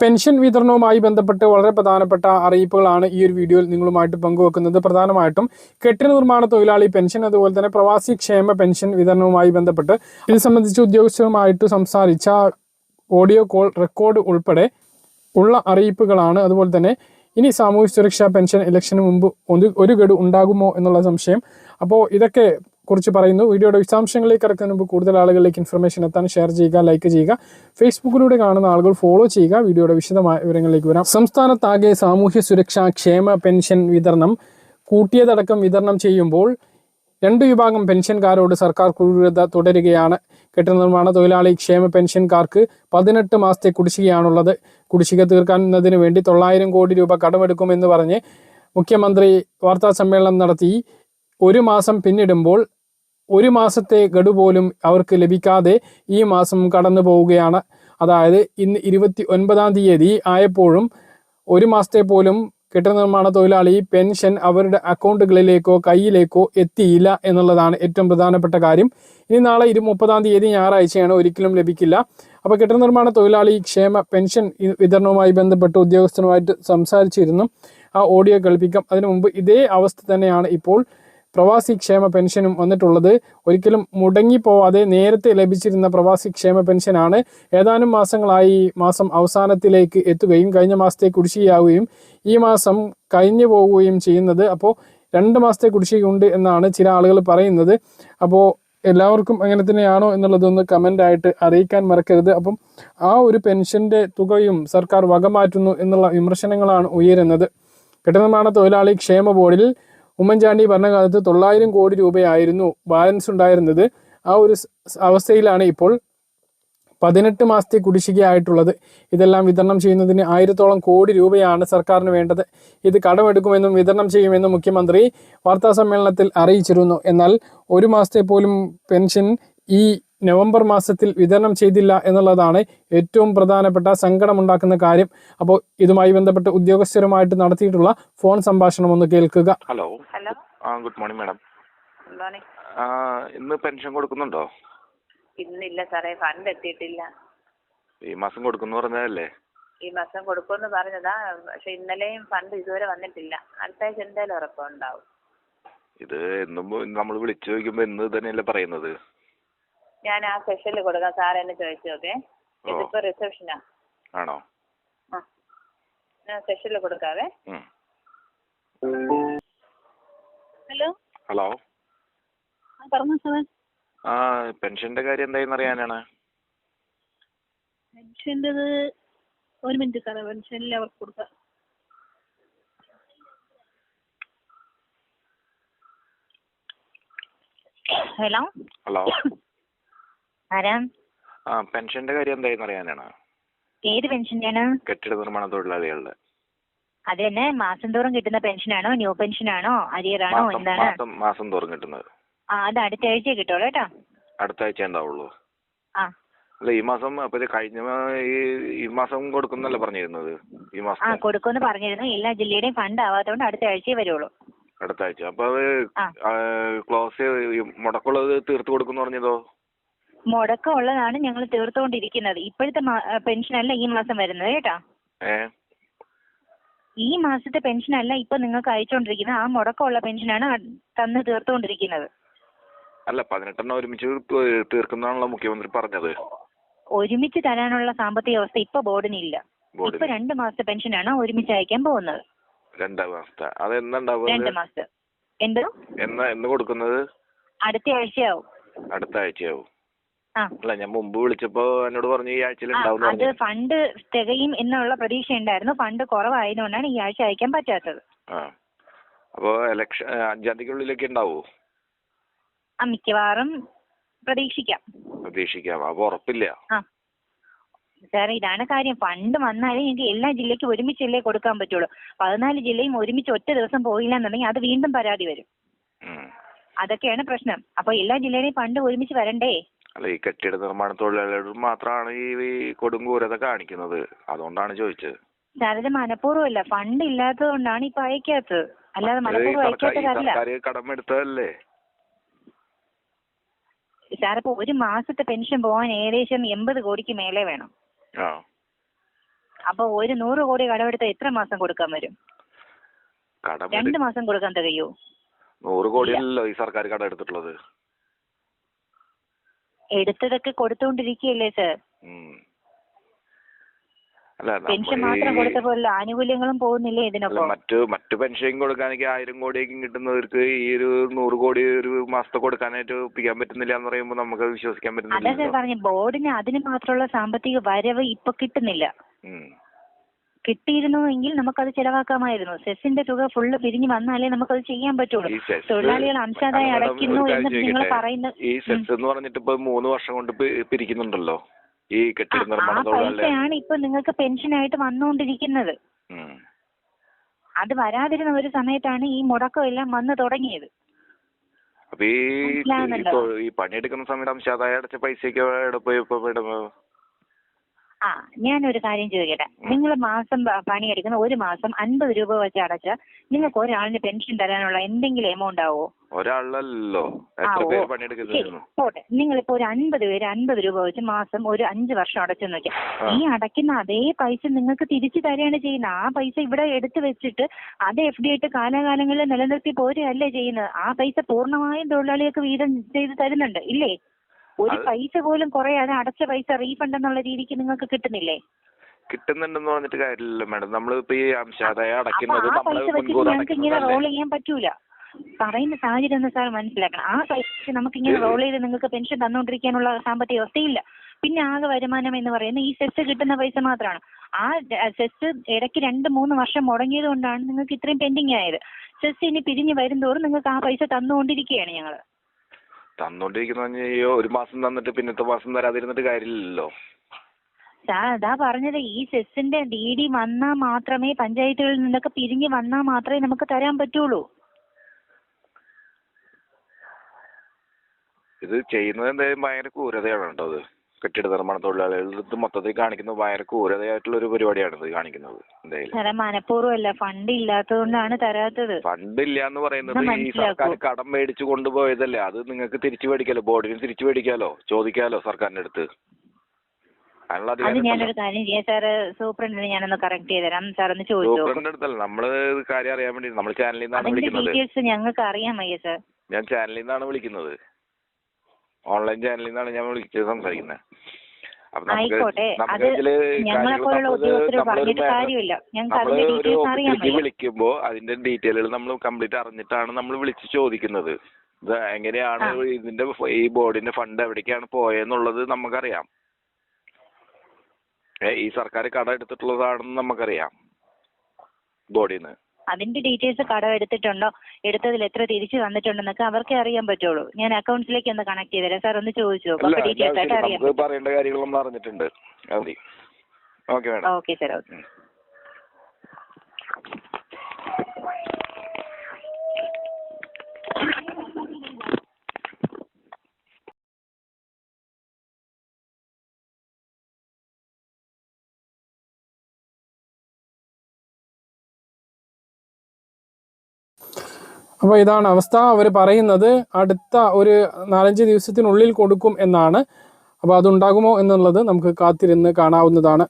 Pension വിതരണവുമായി ബന്ധപ്പെട്ട് വളരെ പ്രധാനപ്പെട്ട അറിയിപ്പുകളാണ് ഈ ഒരു വീഡിയോയിൽ നിങ്ങളുമായിട്ട് പങ്കുവെക്കുന്നത്. പ്രധാനമായിട്ടും കെട്ടിട നിർമ്മാണ തൊഴിലാളി പെൻഷൻ അതുപോലെ തന്നെ പ്രവാസി ക്ഷേമ പെൻഷൻ വിതരണവുമായി ബന്ധപ്പെട്ട് ഇത് സംബന്ധിച്ച് ഉദ്യോഗസ്ഥരുമായിട്ട് സംസാരിച്ച ഓഡിയോ കോൾ റെക്കോർഡ് ഉൾപ്പെടെ ഉള്ള അറിയിപ്പുകളാണ്. അതുപോലെ തന്നെ ഇനി സാമൂഹ്യ സുരക്ഷാ പെൻഷൻ ഇലക്ഷന് മുമ്പ് ഒരു ഗഡു ഉണ്ടാകുമോ എന്നുള്ള സംശയം. അപ്പോൾ ഇതൊക്കെ കുറിച്ച് പറയുന്നു. വീഡിയോയുടെ വിശദാംശങ്ങളിലേക്ക് കിടക്കുന്നതിന് മുമ്പ് കൂടുതൽ ആളുകളിലേക്ക് ഇൻഫർമേഷൻ എത്താൻ ഷെയർ ചെയ്യുക ലൈക്ക് ചെയ്യുക. ഫേസ്ബുക്കിലൂടെ കാണുന്ന ആളുകൾ ഫോളോ ചെയ്യുക. വീഡിയോയുടെ വിശദമായ വിവരങ്ങളിലേക്ക് വരാം. സംസ്ഥാനത്താകെ സാമൂഹ്യ സുരക്ഷാ ക്ഷേമ പെൻഷൻ വിതരണം കൂട്ടിയതടക്കം വിതരണം ചെയ്യുമ്പോൾ രണ്ട് വിഭാഗം പെൻഷൻകാരോട് സർക്കാർ ക്രൂരത തുടരുകയാണ്. കെട്ടിട നിർമ്മാണ തൊഴിലാളി ക്ഷേമ പെൻഷൻകാർക്ക് പതിനെട്ട് മാസത്തെ കുടിശ്ശികയാണുള്ളത്. കുടിശ്ശിക തീർക്കുന്നതിന് വേണ്ടി തൊള്ളായിരം കോടി രൂപ കടമെടുക്കുമെന്ന് പറഞ്ഞ് മുഖ്യമന്ത്രി വാർത്താ സമ്മേളനം നടത്തി. ഒരു മാസം പിന്നിടുമ്പോൾ ഒരു മാസത്തെ ഗഡു പോലും അവർക്ക് ലഭിക്കാതെ ഈ മാസം കടന്നു പോവുകയാണ്. അതായത് ഇന്ന് ഇരുപത്തി ഒൻപതാം തീയതി ആയപ്പോഴും ഒരു മാസത്തെ പോലും കെട്ടിട നിർമ്മാണ തൊഴിലാളി പെൻഷൻ അവരുടെ അക്കൗണ്ടുകളിലേക്കോ കയ്യിലേക്കോ എത്തിയില്ല എന്നുള്ളതാണ് ഏറ്റവും പ്രധാനപ്പെട്ട കാര്യം. ഇനി നാളെ ഇരു മുപ്പതാം തീയതി ഞായറാഴ്ചയാണ് ഒരിക്കലും ലഭിക്കില്ല. അപ്പോൾ കെട്ടിട നിർമ്മാണ തൊഴിലാളി ക്ഷേമ പെൻഷൻ വിതരണവുമായി ബന്ധപ്പെട്ട് ഉദ്യോഗസ്ഥനുമായിട്ട് സംസാരിച്ചിരുന്നു. ആ ഓഡിയോ കേൾപ്പിക്കാം. അതിനു മുമ്പ് ഇതേ അവസ്ഥ തന്നെയാണ് ഇപ്പോൾ പ്രവാസി ക്ഷേമ പെൻഷനും വന്നിട്ടുള്ളത്. ഒരിക്കലും മുടങ്ങി പോവാതെ നേരത്തെ ലഭിച്ചിരുന്ന പ്രവാസി ക്ഷേമ പെൻഷനാണ്. ഏതാനും മാസങ്ങളായി മാസം അവസാനത്തിലേക്ക് എത്തുകയും കഴിഞ്ഞ മാസത്തെ കുടിശ്ശികയാവുകയും ഈ മാസം കഴിഞ്ഞു പോവുകയും ചെയ്യുന്നത്. അപ്പോൾ രണ്ട് മാസത്തെ കുടിശ്ശികയുണ്ട് എന്നാണ് ചില ആളുകൾ പറയുന്നത്. അപ്പോൾ എല്ലാവർക്കും അങ്ങനെ തന്നെയാണോ എന്നുള്ളതൊന്ന് കമന്റ് ആയിട്ട് അറിയിക്കാൻ മറക്കരുത്. അപ്പം ആ ഒരു പെൻഷന്റെ തുകയും സർക്കാർ വകമാറ്റുന്നു എന്നുള്ള വിമർശനങ്ങളാണ് ഉയരുന്നത്. കെട്ടിനിർമ്മാണ തൊഴിലാളി ക്ഷേമ ബോർഡിൽ ഉമ്മൻചാണ്ടി ഭരണകാലത്ത് തൊള്ളായിരം കോടി രൂപയായിരുന്നു ബാലൻസ് ഉണ്ടായിരുന്നത്. ആ ഒരു അവസ്ഥയിലാണ് ഇപ്പോൾ പതിനെട്ട് മാസത്തെ കുടിശ്ശികയായിട്ടുള്ളത്. ഇതെല്ലാം വിതരണം ചെയ്യുന്നതിന് ആയിരത്തോളം കോടി രൂപയാണ് സർക്കാരിന് വേണ്ടത്. ഇത് കടമെടുക്കുമെന്നും വിതരണം ചെയ്യുമെന്നും മുഖ്യമന്ത്രി വാർത്താ സമ്മേളനത്തിൽ അറിയിച്ചിരുന്നു. എന്നാൽ ഒരു മാസത്തെ പോലും പെൻഷൻ ഈ നവംബർ മാസത്തിൽ വിതരണം ചെയ്തില്ല എന്നുള്ളതാണ് ഏറ്റവും പ്രധാനപ്പെട്ട സങ്കടമുണ്ടാക്കുന്ന കാര്യം. അപ്പോൾ ഇതുമായി ബന്ധപ്പെട്ട് ഉദ്യോഗസ്ഥരുമായിട്ട് നടത്തിയിട്ടുള്ള ഫോൺ സംഭാഷണം ഒന്ന് കേൾക്കുക. ഹലോ. ഹലോ. ആ ഗുഡ് മോർണിംഗ് മാഡം. ഇന്ന് പെൻഷൻ കൊടുക്കുന്നുണ്ടോ? ഇന്നില്ല സാറേ ഫണ്ട് എത്തിയിട്ടില്ല. ഈ മാസം കൊടുക്കുന്നു പറഞ്ഞതല്ലേ? ഈ മാസം കൊടുക്കുമെന്ന് പറഞ്ഞതാ പക്ഷെ ഇന്നലെയും ഫണ്ട് ഇതുവരെ വന്നിട്ടില്ല. അടുത്ത ആഴ്ച എന്തായാലും ഉറപ്പുണ്ടാവും. ഇത് എന്നും നമ്മൾ വിളിച്ചു ചോദിക്കുമ്പോ ഇന്ന് തന്നെയല്ലേ പറയുന്നത്? ഞാൻ ആ സെഷനിൽ കൊടുക്കാം. സാർ എന്നെ ചോദിച്ചു നോക്കേ ഇതിപ്പോ റിസപ്ഷനാ ആണോ? ആ. ഞാൻ സെഷനിൽ കൊടുക്കാവേ. ഹലോ? ഹലോ? പറഞ്ഞു സാർ ആ പെൻഷന്റെ കാര്യം എന്തായെന്ന് അറിയാനാണ് പെൻഷന്റെത് ഒരു മിനിറ്റ് സാറേ പെൻഷനിൽ അവർക്ക് കൊടുക്കാം. ഹലോ? ഹലോ? ആരാ? ആ പെൻഷന്റെ കാര്യം എന്തായെന്ന് അറിയാനാണ്? ഏത് പെൻഷന്റെയാണ്? കെട്ടിട നിർമ്മാണ തൊഴിലാളികളുടെ. അത് തന്നെ മാസം തോറും കിട്ടുന്ന പെൻഷനാണോ? ന്യൂ പെൻഷനാണോ? അരിയറാണോ? മാസം എന്താണ്? മാസം മാസം തോറും കിട്ടുന്നത്. ആ അത് അടുത്ത ആഴ്ച കിട്ടുള്ളൂ കേട്ടോ. അടുത്ത ആഴ്ച ഉണ്ടാവുള്ളൂ. ആ. അല്ല ഈ മാസം അപ്പൊ ഇത് കഴിഞ്ഞ മാ- ഈ ഈ മാസം കൊടുക്കുന്നല്ലേ പറഞ്ഞിരുന്നത്? ഈ ആ മാസം കൊടുക്കുമെന്ന് പറഞ്ഞിരുന്നു. എല്ലാ ജില്ലയുടെയും ഫണ്ട് ആവാത്തതുകൊണ്ട് അടുത്ത ആഴ്ചയെ വരുള്ളൂ. അടുത്ത ആഴ്ച അപ്പൊ അത് ആ. ക്ലോസ് മുടക്കുള്ളത് തീർത്ത് കൊടുക്കുന്നു പറഞ്ഞതോ? മുടക്കം ഉള്ളതാണ് ഞങ്ങൾ തീർത്തുകൊണ്ടിരിക്കുന്നത്. ഇപ്പോഴത്തെ പെൻഷൻ അല്ല ഈ മാസം വരുന്നത് കേട്ടോ. ഈ മാസത്തെ പെൻഷൻ അല്ല ഇപ്പൊ നിങ്ങൾക്ക് അയച്ചുകൊണ്ടിരിക്കുന്നത്. ആ മുടക്കമുള്ള പെൻഷനാണ് തന്ന് തീർത്തുകൊണ്ടിരിക്കുന്നത്. അല്ല പതിനെട്ടെണ്ണം ഒരുമിച്ച് തീർക്കുന്നതാണല്ലോ മുഖ്യമന്ത്രി പറഞ്ഞത്. ഒരുമിച്ച് തരാനുള്ള സാമ്പത്തിക അവസ്ഥ ഇപ്പൊ ബോർഡിനില്ല. ഇപ്പൊ രണ്ട് മാസത്തെ പെൻഷനാണ് ഒരുമിച്ച് അയക്കാൻ പോകുന്നത്. രണ്ടാം മാസത്തെ. അത് രണ്ട് മാസത്തെ എന്തോ? എന്നാ എന്ന് കൊടുക്കുന്നത്? അടുത്ത ആഴ്ചയാവും. അടുത്ത ആഴ്ചയാവും. അല്ല ഞാൻ മുമ്പ് വിളിച്ചപ്പോ എന്നോട് പറഞ്ഞു ഈ ആഴ്ചയിൽ ഉണ്ടാവും അത് ഫണ്ട് തികയും എന്നുള്ള പ്രതീക്ഷ ഉണ്ടായിരുന്നു ഫണ്ട് കുറവായതുകൊണ്ടാണ് ഈ ആഴ്ച അയക്കാൻ പറ്റാത്തത്. ആ. അപ്പൊ ഇലക്ഷൻ അഞ്ചാം തീയതിക്കുള്ളിലേക്ക് ഉണ്ടാവോ? ആ മിക്കവാറും പ്രതീക്ഷിക്കാം. പ്രതീക്ഷിക്കാം. അപ്പൊ ഉറപ്പില്ല. ആ. സാർ ഇതാണ് കാര്യം. ഫണ്ട് വന്നാലേ ഞങ്ങൾക്ക് എല്ലാ ജില്ലയ്ക്കും ഒരുമിച്ചല്ലേ കൊടുക്കാൻ പറ്റുള്ളൂ. പതിനാല് ജില്ലയും ഒരുമിച്ച് ഒറ്റ ദിവസം പോയില്ല എന്നുണ്ടെങ്കിൽ അത് വീണ്ടും പരാതി വരും. അതൊക്കെയാണ് പ്രശ്നം. അപ്പൊ എല്ലാ ജില്ലയിലെയും ഫണ്ട് ഒരുമിച്ച് വരണ്ടേ? അല്ല ഈ കെട്ടിട നിർമ്മാണ തൊഴിലാളികളോട് മാത്രമാണ് ഈ ഈ കൊടുങ്കൂരത കാണിക്കുന്നത്. അതുകൊണ്ടാണ് ചോദിച്ചത്. അതായത് മനഃപൂർവമല്ല. ഫണ്ട് ഇല്ലാത്തത് കൊണ്ടാണ് ഇപ്പൊ അയക്കാത്തത് അല്ലാതെ മനഃപൂർവം അയക്കാത്തതല്ല സർക്കാർ കടമെടുത്തതല്ലേ സാർ ഒരു മാസത്തെ പെൻഷൻ പോകാൻ ഏകദേശം എൺപത് കോടിക്ക് മേലെ വേണം. ആ. അപ്പൊ ഒരു നൂറ് കോടി കടമെടുത്താൽ എത്ര മാസം കൊടുക്കാൻ വരും? കടം രണ്ട് മാസം കൊടുക്കാൻ തികയോ? നൂറ് കോടിയല്ലല്ലോ ഈ സർക്കാർ കടം എടുത്തിട്ടുള്ളത്. എടുത്തതൊക്കെ കൊടുത്തുകൊണ്ടിരിക്കുകയല്ലേ സർ പെൻഷൻ മാത്രം കൊടുത്ത കൊടുത്തപ്പോൾ ആനുകൂല്യങ്ങളും പോകുന്നില്ലേ ഇതിനൊപ്പം? മറ്റു മറ്റു പെൻഷൻ കൊടുക്കാനൊക്കെ ആയിരം കോടിയൊക്കെ കിട്ടുന്നവർക്ക് ഈ ഒരു നൂറ് കോടി ഒരു മാസത്തെ കൊടുക്കാനായിട്ട് ഒപ്പിക്കാൻ പറ്റുന്നില്ല എന്ന് പറയുമ്പോൾ നമുക്ക് വിശ്വസിക്കാൻ അതാ സർ പറ്റുന്നില്ല പറഞ്ഞു ബോർഡിന് അതിന് മാത്രമുള്ള സാമ്പത്തിക വരവ് ഇപ്പൊ കിട്ടുന്നില്ല. കിട്ടിയിരുന്നുവെങ്കിൽ നമുക്കത് ചെലവാക്കാമായിരുന്നു. സെസ്സിന്റെ തുക ഫുള്ള് പിരിഞ്ഞു വന്നാലേ നമുക്കത് ചെയ്യാൻ പറ്റുള്ളൂ. തൊഴിലാളികൾ അംശാദായം അടയ്ക്കുന്നു എന്ന് നിങ്ങൾ പറയുന്നത് പറയുന്ന ഈ സെസ് എന്ന് പറഞ്ഞിട്ട് ഇപ്പൊ മൂന്ന് വർഷം കൊണ്ട് പിരിക്കുന്നുണ്ടല്ലോ. ഈ കെട്ടിട നിർമ്മാണ പൈസയാണ് ഇപ്പൊ നിങ്ങൾക്ക് പെൻഷനായിട്ട് വന്നുകൊണ്ടിരിക്കുന്നത് അത് വരാതിരുന്ന ഒരു സമയത്താണ് ഈ മുടക്കം എല്ലാം വന്നു തുടങ്ങിയത്. അപ്പൊ ഈ പണിയെടുക്കുന്ന സമയത്ത് അംശാദായ അടച്ച പൈസയൊക്കെ എവിടെ പോയി ഇപ്പൊ ആ ഞാനൊരു കാര്യം ചോദിക്കട്ടെ. നിങ്ങൾ മാസം പണി പണിയെടുക്കുന്ന ഒരു മാസം അൻപത് രൂപ വെച്ച് അടച്ചാൽ നിങ്ങൾക്ക് ഒരാളിന് പെൻഷൻ തരാനുള്ള എന്തെങ്കിലും എമൗണ്ട് ആവോ? ഒരാളല്ലോ പോട്ടെ. നിങ്ങളിപ്പോ ഒരു അൻപത് പേര് അൻപത് രൂപ വെച്ച് മാസം ഒരു അഞ്ച് വർഷം അടച്ചെന്ന് വെച്ചാൽ ഈ അടയ്ക്കുന്ന അതേ പൈസ നിങ്ങൾക്ക് തിരിച്ചു തരികയാണ് ചെയ്യുന്നത്. ആ പൈസ ഇവിടെ എടുത്തു വെച്ചിട്ട് അത് എഫ് ഡി ആയിട്ട് കാലാകാലങ്ങളിൽ നിലനിർത്തി പോരുകയല്ലേ ചെയ്യുന്നത്. ആ പൈസ പൂർണമായും തൊഴിലാളികൾക്ക് വീതം ചെയ്ത് തരുന്നുണ്ട്. ഇല്ലേ? ഒരു പൈസ പോലും കുറയാതെ അടച്ച പൈസ റീഫണ്ട് എന്നുള്ള രീതിക്ക് നിങ്ങൾക്ക് കിട്ടുന്നില്ലേ? കിട്ടുന്നുണ്ടെന്ന് പറഞ്ഞിട്ട് കാര്യമില്ല മാഡം. നമ്മളിപ്പോ ഈ അംശാദായ അടയ്ക്കുന്നത് ഞങ്ങൾക്ക് ഇങ്ങനെ റോൾ ചെയ്യാൻ പറ്റൂല. പറയുന്ന സാഹചര്യം ഒന്ന് സാർ മനസ്സിലാക്കണം? ആ പൈസ നമുക്ക് ഇങ്ങനെ റോൾ ചെയ്ത് നിങ്ങൾക്ക് പെൻഷൻ തന്നുകൊണ്ടിരിക്കാനുള്ള സാമ്പത്തിക വ്യവസ്ഥയില്ല പിന്നെ ആകെ വരുമാനം എന്ന് പറയുന്നത് ഈ സെസ് കിട്ടുന്ന പൈസ മാത്രമാണ്. ആ സെസ് ഇടയ്ക്ക് രണ്ട് മൂന്ന് വർഷം മുടങ്ങിയത് കൊണ്ടാണ് നിങ്ങൾക്ക് ഇത്രയും പെൻഡിങ് ആയത്. സെസ് ഇനി പിരിഞ്ഞ് തോറും നിങ്ങൾക്ക് ആ പൈസ തന്നുകൊണ്ടിരിക്കുകയാണ് ഞങ്ങൾ തന്നോണ്ടിരിക്കുന്ന അയ്യോ ഒരു മാസം തന്നിട്ട് പിന്നത്തെ മാസം തരാതിരുന്നിട്ട് കാര്യമില്ലല്ലോ. അതാ പറഞ്ഞത് ഈ സെസ്സിന്റെ ഡി ഡി വന്നാൽ മാത്രമേ പഞ്ചായത്തുകളിൽ നിന്നൊക്കെ പിരിഞ്ഞ് വന്നാൽ മാത്രമേ നമുക്ക് തരാൻ പറ്റുള്ളൂ. ഇത് ചെയ്യുന്നത് എന്തായാലും ഭയങ്കര ക്രൂരതയാണ് കേട്ടോ അത്? കെട്ടിട നിർമ്മാണ തൊഴിലാളികൾ. ഇത് മൊത്തത്തിൽ കാണിക്കുന്നത് ഭയങ്കര ക്രൂരതയായിട്ടുള്ള ഒരു പരിപാടിയാണ് ഇത് കാണിക്കുന്നത് സാറേ മനഃപൂർവമല്ല. ഫണ്ട് ഇല്ലാത്തതുകൊണ്ടാണ് തരാത്തത്. ഫണ്ട് ഇല്ല എന്ന് പറയുന്നത് ഈ സർക്കാർ കടം മേടിച്ചു കൊണ്ടുപോയതല്ലേ. അത് നിങ്ങൾക്ക് തിരിച്ചു മേടിക്കാലോ? ബോർഡിന് തിരിച്ചു മേടിക്കാലോ? ചോദിക്കാലോ സർക്കാരിന്റെ അടുത്ത്? അത് ഞാനൊരു കാര്യം ചെയ്യാം. സാറ് സൂപ്രണ്ടിനെ ഞാനൊന്ന് കറക്റ്റ് ചെയ്ത് തരാം സാർ ഒന്ന് ചോദിച്ചു നമ്മൾ കാര്യം അറിയാൻ വേണ്ടി നമ്മൾ ചാനലിൽ നിന്നാണ് വിളിക്കുന്നത്. ഡീറ്റെയിൽസ് ഞങ്ങൾക്ക് അറിയാൻ വയ്യ സാർ. ഞാൻ ചാനലിൽ നിന്നാണ് വിളിക്കുന്നത്. ഓൺലൈൻ ചാനലിൽ നിന്നാണ് ഞാൻ വിളിച്ചത് സംസാരിക്കുന്നത്. അപ്പൊ നമുക്ക് ആയിക്കോട്ടെ. നമുക്ക് അത് ഞങ്ങളെ പോലുള്ള ഉദ്യോഗസ്ഥർ പറഞ്ഞിട്ട് കാര്യമില്ല. ഞങ്ങൾക്ക് നമ്മൾ അതിന്റെ ഒരു ഡീറ്റെയിൽസ് അറിയാൻ വിളിക്കുമ്പോ അതിന്റെ ഡീറ്റെയിലുകൾ നമ്മൾ കംപ്ലീറ്റ് അറിഞ്ഞിട്ടാണ് നമ്മൾ വിളിച്ച് ചോദിക്കുന്നത്. ഇത് എങ്ങനെയാണ് ഇതിന്റെ ഈ ബോർഡിന്റെ ഫണ്ട് എവിടേക്കാണ് പോയെന്നുള്ളത് നമുക്കറിയാം. ഈ സർക്കാർ കട എടുത്തിട്ടുള്ളതാണെന്ന് നമുക്കറിയാം. ബോർഡിന്ന്. അതിന്റെ ഡീറ്റെയിൽസ് കടം എടുത്തിട്ടുണ്ടോ? എടുത്തതിൽ എത്ര തിരിച്ചു തന്നിട്ടുണ്ടെന്നൊക്കെ അവർക്കേ അറിയാൻ പറ്റുള്ളൂ. ഞാൻ അക്കൗണ്ട്സിലേക്ക് ഒന്ന് കണക്ട് ചെയ്തുതരാം സാർ ഒന്ന് ചോദിച്ചു നോക്കും. അപ്പൊ ഡീറ്റെയിൽസ് ആയിട്ട് അറിയാം പറയേണ്ട കാര്യങ്ങൾ നമ്മൾ അറിഞ്ഞിട്ടുണ്ട് ഓക്കെ സാർ ഓക്കെ. അപ്പോൾ ഇതാണ് അവസ്ഥ. അവർ പറയുന്നത് അടുത്ത ഒരു നാലഞ്ച് ദിവസത്തിനുള്ളിൽ കൊടുക്കും എന്നാണ്. അപ്പോൾ അതുണ്ടാകുമോ എന്നുള്ളത് നമുക്ക് കാത്തിരുന്ന് കാണാവുന്നതാണ്.